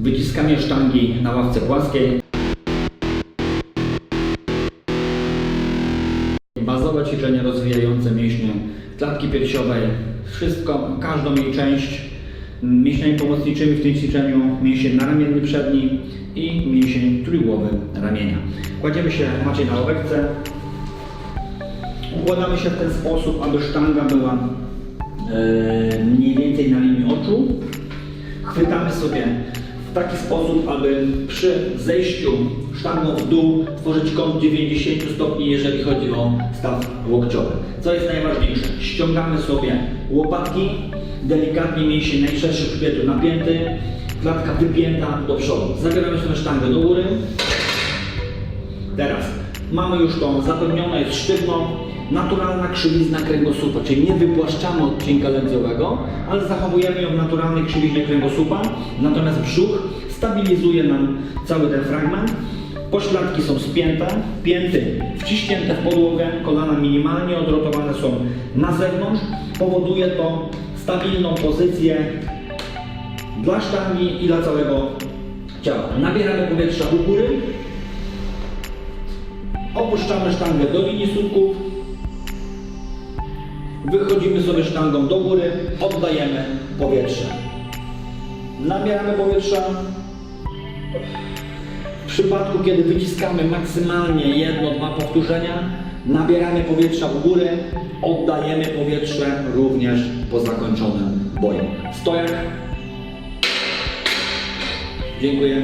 Wyciskanie sztangi na ławce płaskiej. Bazowe ćwiczenia rozwijające mięśnie klatki piersiowej. Wszystko, każdą jej część. Mięśniami pomocniczymi w tym ćwiczeniu mięsień naramienny przedni i mięsień trójgłowy ramienia. Kładziemy się Maciej na ławeczce. Układamy się w ten sposób, aby sztanga była e, mniej więcej na linii oczu. Chwytamy sobie w taki sposób, aby przy zejściu sztangą w dół tworzyć kąt 90 stopni, jeżeli chodzi o staw łokciowy. Co jest najważniejsze? Ściągamy sobie łopatki, delikatnie mięsień najszerszy grzbietu napięty, klatka wypięta do przodu. Zabieramy sobie sztangę do góry. Teraz mamy już to zapewnione, jest sztywno, naturalna krzywizna kręgosłupa, czyli nie wypłaszczamy odcinka lędzowego, ale zachowujemy ją w naturalnej krzywiźnie kręgosłupa, natomiast brzuch stabilizuje nam cały ten fragment. Pośladki są spięte, pięty wciśnięte w podłogę, kolana minimalnie odrotowane są na zewnątrz. Powoduje to stabilną pozycję dla sztangi i dla całego ciała. Nabieramy powietrza u góry, Opuszczamy sztangę do linii słupków. Wychodzimy sobie sztangą do góry, oddajemy powietrze. Nabieramy powietrza. W przypadku, kiedy wyciskamy maksymalnie jedno, dwa powtórzenia, nabieramy powietrza w górę, oddajemy powietrze również po zakończonym boju. Stojak. Dziękuję.